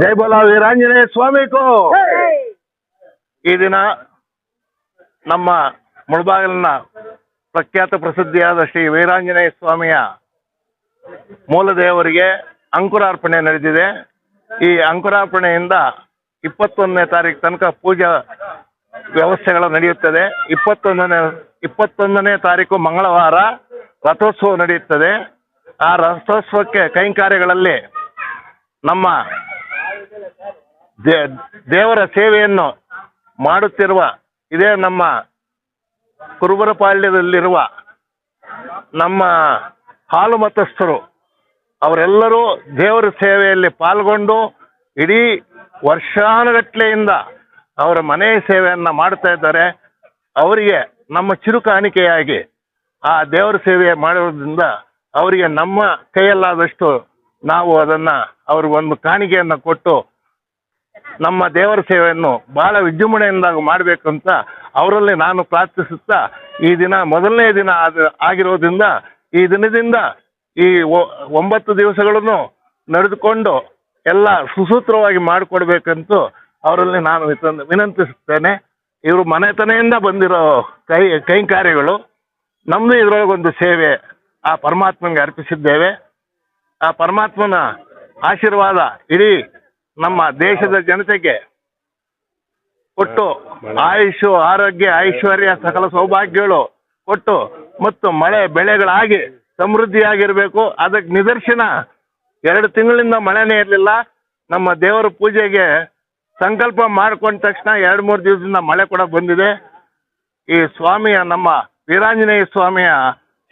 ಜೈ Bola Veeranjaneya ಸ್ವಾಮಿಗೂ ಈ ದಿನ ನಮ್ಮ ಮುಳಬಾಗಿಲಿನ ಪ್ರಖ್ಯಾತ ಪ್ರಸಿದ್ಧಿಯಾದ ಶ್ರೀ ವೀರಾಂಜನೇಯ ಸ್ವಾಮಿಯ ಮೂಲ ದೇವರಿಗೆ ಅಂಕುರಾರ್ಪಣೆ ನಡೆದಿದೆ. ಈ ಅಂಕುರಾರ್ಪಣೆಯಿಂದ ಇಪ್ಪತ್ತೊಂದನೇ ತಾರೀಕು ತನಕ ಪೂಜಾ ವ್ಯವಸ್ಥೆಗಳು ನಡೆಯುತ್ತದೆ. ಇಪ್ಪತ್ತೊಂದನೇ ಇಪ್ಪತ್ತೊಂದನೇ ತಾರೀಕು ಮಂಗಳವಾರ ರಥೋತ್ಸವ ನಡೆಯುತ್ತದೆ. ಆ ರಥೋತ್ಸವಕ್ಕೆ ಕೈಂಕಾರ್ಯಗಳಲ್ಲಿ ನಮ್ಮ ದೇವರ ಸೇವೆಯನ್ನು ಮಾಡುತ್ತಿರುವ ಇದೇ ನಮ್ಮ ಕುರುಬರಪಾಳ್ಯದಲ್ಲಿರುವ ನಮ್ಮ ಹಾಲು ಮತಸ್ಥರು, ಅವರೆಲ್ಲರೂ ದೇವರ ಸೇವೆಯಲ್ಲಿ ಪಾಲ್ಗೊಂಡು ಇಡೀ ವರ್ಷಾನುಗಟ್ಲೆಯಿಂದ ಅವರ ಮನೆ ಸೇವೆಯನ್ನು ಮಾಡ್ತಾ ಇದ್ದಾರೆ. ಅವರಿಗೆ ನಮ್ಮ ಚಿರು ಕಾಣಿಕೆಯಾಗಿ ಆ ದೇವರ ಸೇವೆ ಮಾಡೋದ್ರಿಂದ ಅವರಿಗೆ ನಮ್ಮ ಕೈಯಲ್ಲಾದಷ್ಟು ನಾವು ಅದನ್ನು ಅವ್ರಿಗೊಂದು ಕಾಣಿಕೆಯನ್ನು ಕೊಟ್ಟು ನಮ್ಮ ದೇವರ ಸೇವೆಯನ್ನು ಬಹಳ ವಿಜೃಂಭಣೆಯಿಂದ ಅಂತ ಅವರಲ್ಲಿ ನಾನು ಪ್ರಾರ್ಥಿಸುತ್ತಾ ಈ ದಿನ ಮೊದಲನೇ ದಿನ ಆದ ಆಗಿರೋದ್ರಿಂದ ಈ ದಿನದಿಂದ ಈ ಒಂಬತ್ತು ದಿವಸಗಳನ್ನು ನಡೆದುಕೊಂಡು ಎಲ್ಲ ಸುಸೂತ್ರವಾಗಿ ಮಾಡಿಕೊಡ್ಬೇಕಂತೂ ಅವರಲ್ಲಿ ನಾನು ವಿನಂತಿಸುತ್ತೇನೆ. ಇವರು ಮನೆತನೆಯಿಂದ ಬಂದಿರೋ ಕೈ ಕೈಂಕಾರ್ಯಗಳು ನಮ್ಮದು ಇದರೊಳಗೊಂದು ಸೇವೆ ಆ ಪರಮಾತ್ಮನಿಗೆ ಅರ್ಪಿಸಿದ್ದೇವೆ. ಆ ಪರಮಾತ್ಮನ ಆಶೀರ್ವಾದ ಇಡೀ ನಮ್ಮ ದೇಶದ ಜನತೆಗೆ ಕೊಟ್ಟು ಆಯುಷು ಆರೋಗ್ಯ ಐಶ್ವರ್ಯ ಸಕಲ ಸೌಭಾಗ್ಯಗಳು ಕೊಟ್ಟು ಮತ್ತು ಮಳೆ ಬೆಳೆಗಳಾಗಿ ಸಮೃದ್ಧಿಯಾಗಿರಬೇಕು. ಅದಕ್ಕೆ ನಿದರ್ಶನ. ಎರಡು ತಿಂಗಳಿಂದ ಮಳೆನೇ ಇರಲಿಲ್ಲ. ನಮ್ಮ ದೇವರ ಪೂಜೆಗೆ ಸಂಕಲ್ಪ ಮಾಡ್ಕೊಂಡ ತಕ್ಷಣ ಎರಡು ಮೂರು ದಿವಸದಿಂದ ಮಳೆ ಕೂಡ ಬಂದಿದೆ. ಈ ಸ್ವಾಮಿಯ ನಮ್ಮ ವೀರಾಂಜನೇಯ ಸ್ವಾಮಿಯ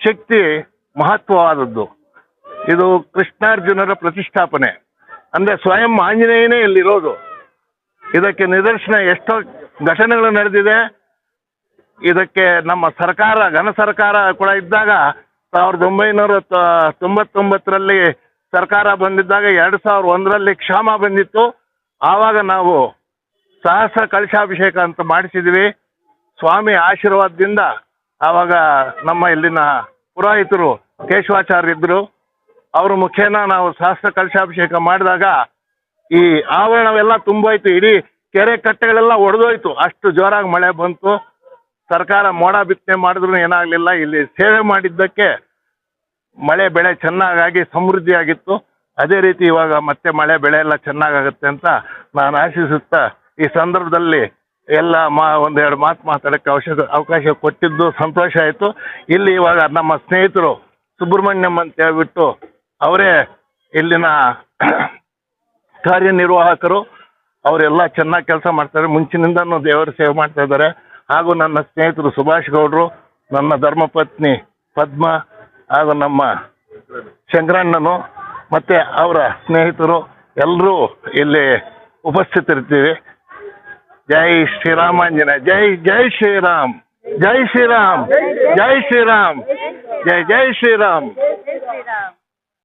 ಶಕ್ತಿ ಮಹತ್ವವಾದದ್ದು. ಇದು ಕೃಷ್ಣಾರ್ಜುನರ ಪ್ರತಿಷ್ಠಾಪನೆ. ಅಂದ್ರೆ ಸ್ವಯಂ ಆಂಜನೇಯನೇ ಇಲ್ಲಿರೋದು. ಇದಕ್ಕೆ ನಿದರ್ಶನ ಎಷ್ಟೋ ಘಟನೆಗಳು ನಡೆದಿದೆ. ಇದಕ್ಕೆ ನಮ್ಮ ಸರ್ಕಾರ, ಘನ ಸರ್ಕಾರ ಕೂಡ ಇದ್ದಾಗ ಸಾವಿರದ ಒಂಬೈನೂರ ತೊಂಬತ್ತೊಂಬತ್ತರಲ್ಲಿ ಸರ್ಕಾರ ಬಂದಿದ್ದಾಗ ಎರಡು ಸಾವಿರದ ಒಂದರಲ್ಲಿ ಕ್ಷಾಮ ಬಂದಿತ್ತು. ಆವಾಗ ನಾವು ಸಹಸ್ರ ಕಲಶಾಭಿಷೇಕ ಅಂತ ಮಾಡಿಸಿದ್ವಿ. ಸ್ವಾಮಿ ಆಶೀರ್ವಾದದಿಂದ ಆವಾಗ ನಮ್ಮ ಇಲ್ಲಿನ ಪುರೋಹಿತರು, ಕೇಶವಾಚಾರ್ಯ ಇದ್ರು. ಅವ್ರ ಮುಖೇನ ನಾವು ಶಾಸ್ತ್ರ ಕಲಶಾಭಿಷೇಕ ಮಾಡಿದಾಗ ಈ ಆವರಣವೆಲ್ಲ ತುಂಬೋಯ್ತು, ಇಡೀ ಕೆರೆ ಕಟ್ಟೆಗಳೆಲ್ಲ ಒಡೆದೋಯ್ತು. ಅಷ್ಟು ಜೋರಾಗಿ ಮಳೆ ಬಂತು. ಸರ್ಕಾರ ಮೋಡ ಬಿತ್ತನೆ ಮಾಡಿದ್ರು ಏನಾಗಲಿಲ್ಲ. ಇಲ್ಲಿ ಸೇವೆ ಮಾಡಿದ್ದಕ್ಕೆ ಮಳೆ ಬೆಳೆ ಚೆನ್ನಾಗಾಗಿ ಸಮೃದ್ಧಿಯಾಗಿತ್ತು. ಅದೇ ರೀತಿ ಇವಾಗ ಮತ್ತೆ ಮಳೆ ಬೆಳೆ ಎಲ್ಲ ಚೆನ್ನಾಗಾಗುತ್ತೆ ಅಂತ ನಾನು ಆಶಿಸುತ್ತಾ ಈ ಸಂದರ್ಭದಲ್ಲಿ ಎಲ್ಲ ಮಾ ಒಂದೆರಡು ಮಾತು ಮಾತಾಡೋಕ್ಕೆ ಅವಶ್ಯ ಅವಕಾಶ ಕೊಟ್ಟಿದ್ದು ಸಂತೋಷ ಆಯಿತು. ಇಲ್ಲಿ ಇವಾಗ ನಮ್ಮ ಸ್ನೇಹಿತರು ಸುಬ್ರಹ್ಮಣ್ಯಂ ಅಂತ ಹೇಳ್ಬಿಟ್ಟು ಅವರೇ ಇಲ್ಲಿನ ಕಾರ್ಯನಿರ್ವಾಹಕರು, ಅವರೆಲ್ಲ ಚೆನ್ನಾಗಿ ಕೆಲಸ ಮಾಡ್ತಾರೆ. ಮುಂಚಿನಿಂದನೂ ದೇವರ ಸೇವೆ ಮಾಡ್ತಾ ಇದ್ದಾರೆ. ಹಾಗೂ ನನ್ನ ಸ್ನೇಹಿತರು ಸುಭಾಷ್ ಗೌಡರು, ನನ್ನ ಧರ್ಮಪತ್ನಿ ಪದ್ಮ ಹಾಗೂ ನಮ್ಮ ಶಂಕರಣ್ಣನು ಮತ್ತು ಅವರ ಸ್ನೇಹಿತರು ಎಲ್ಲರೂ ಇಲ್ಲಿ ಉಪಸ್ಥಿತರಿರ್ತೀವಿ ಜೈ ಶ್ರೀರಾಮಾಂಜನ ಜೈ ಜೈ ಶ್ರೀರಾಮ್ ಜೈ ಶ್ರೀರಾಮ್ ಜೈ ಶ್ರೀರಾಮ್, ಜೈ ಜೈ ಶ್ರೀರಾಮ್.